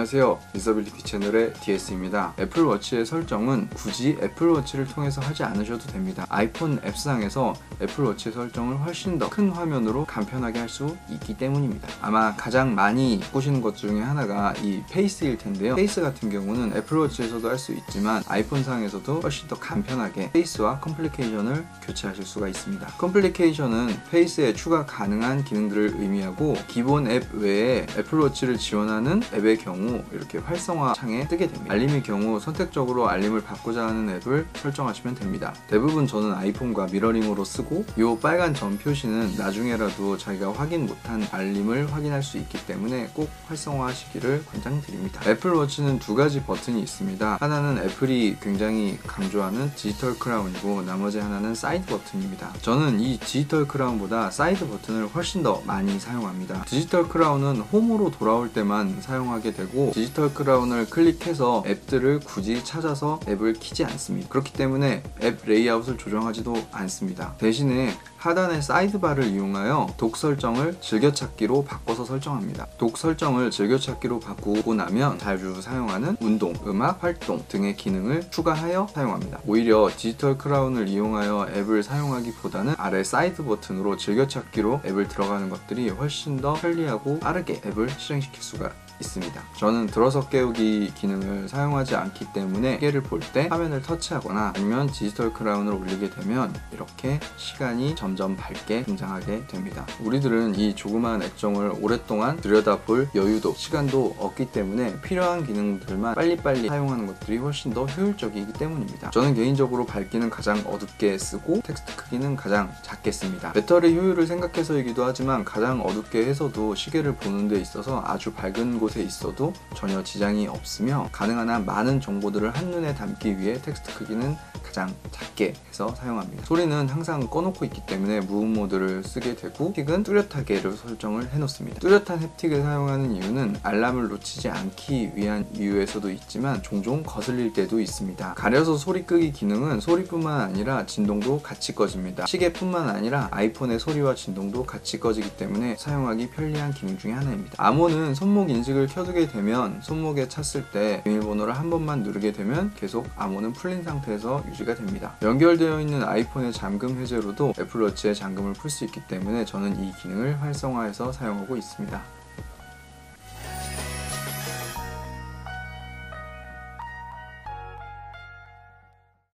안녕하세요. 디서빌리티 채널의 DS입니다. 애플워치의 설정은 굳이 애플워치를 통해서 하지 않으셔도 됩니다. 아이폰 앱상에서 애플워치 설정을 훨씬 더 큰 화면으로 간편하게 할 수 있기 때문입니다. 아마 가장 많이 보시는 것 중에 하나가 이 페이스일 텐데요. 페이스 같은 경우는 애플워치에서도 할 수 있지만 아이폰상에서도 훨씬 더 간편하게 페이스와 컴플리케이션을 교체하실 수가 있습니다. 컴플리케이션은 페이스에 추가 가능한 기능들을 의미하고 기본 앱 외에 애플워치를 지원하는 앱의 경우 이렇게 활성화 창에 뜨게 됩니다. 알림의 경우 선택적으로 알림을 받고자 하는 앱을 설정하시면 됩니다. 대부분 저는 아이폰과 미러링으로 쓰고 이 빨간 점 표시는 나중에라도 자기가 확인 못한 알림을 확인할 수 있기 때문에 꼭 활성화하시기를 권장드립니다. 애플워치는 두 가지 버튼이 있습니다. 하나는 애플이 굉장히 강조하는 디지털 크라운이고 나머지 하나는 사이드 버튼입니다. 저는 이 디지털 크라운보다 사이드 버튼을 훨씬 더 많이 사용합니다. 디지털 크라운은 홈으로 돌아올 때만 사용하게 되고 디지털 크라운을 클릭해서 앱들을 굳이 찾아서 앱을 키지 않습니다. 그렇기 때문에 앱 레이아웃을 조정하지도 않습니다. 대신에 하단의 사이드바를 이용하여 독 설정을 즐겨찾기로 바꿔서 설정합니다. 독 설정을 즐겨찾기로 바꾸고 나면 자주 사용하는 운동, 음악, 활동 등의 기능을 추가하여 사용합니다. 오히려 디지털 크라운을 이용하여 앱을 사용하기보다는 아래 사이드 버튼으로 즐겨찾기로 앱을 들어가는 것들이 훨씬 더 편리하고 빠르게 앱을 실행시킬 수가 있습니다. 저는 들어서 깨우기 기능을 사용하지 않기 때문에 시계를 볼 때 화면을 터치하거나 아니면 디지털 크라운을 올리게 되면 이렇게 시간이 점점 밝게 등장하게 됩니다. 우리들은 이 조그마한 액정을 오랫동안 들여다볼 여유도 시간도 없기 때문에 필요한 기능들만 빨리빨리 사용하는 것들이 훨씬 더 효율적이기 때문입니다. 저는 개인적으로 밝기는 가장 어둡게 쓰고 텍스트 크기는 가장 작게 씁니다. 배터리 효율을 생각해서이기도 하지만 가장 어둡게 해서도 시계를 보는 데 있어서 아주 밝은 곳 곳에 있어도 전혀 지장이 없으며 가능한 한 많은 정보들을 한눈에 담기 위해 텍스트 크기는 가장 작게 해서 사용합니다. 소리는 항상 꺼놓고 있기 때문에 무음 모드를 쓰게 되고 햅틱은 뚜렷하게를 설정을 해놓습니다. 뚜렷한 햅틱을 사용하는 이유는 알람을 놓치지 않기 위한 이유에서도 있지만 종종 거슬릴 때도 있습니다. 가려서 소리 끄기 기능은 소리뿐만 아니라 진동도 같이 꺼집니다. 시계뿐만 아니라 아이폰의 소리와 진동도 같이 꺼지기 때문에 사용하기 편리한 기능 중에 하나입니다. 암호는 손목 인식을 켜두게 되면 손목에 찼을 때 비밀번호를 한 번만 누르게 되면 계속 암호는 풀린 상태에서 유지가 됩니다. 연결되어 있는 아이폰의 잠금 해제로도 애플워치의 잠금을 풀 수 있기 때문에 저는 이 기능을 활성화해서 사용하고 있습니다.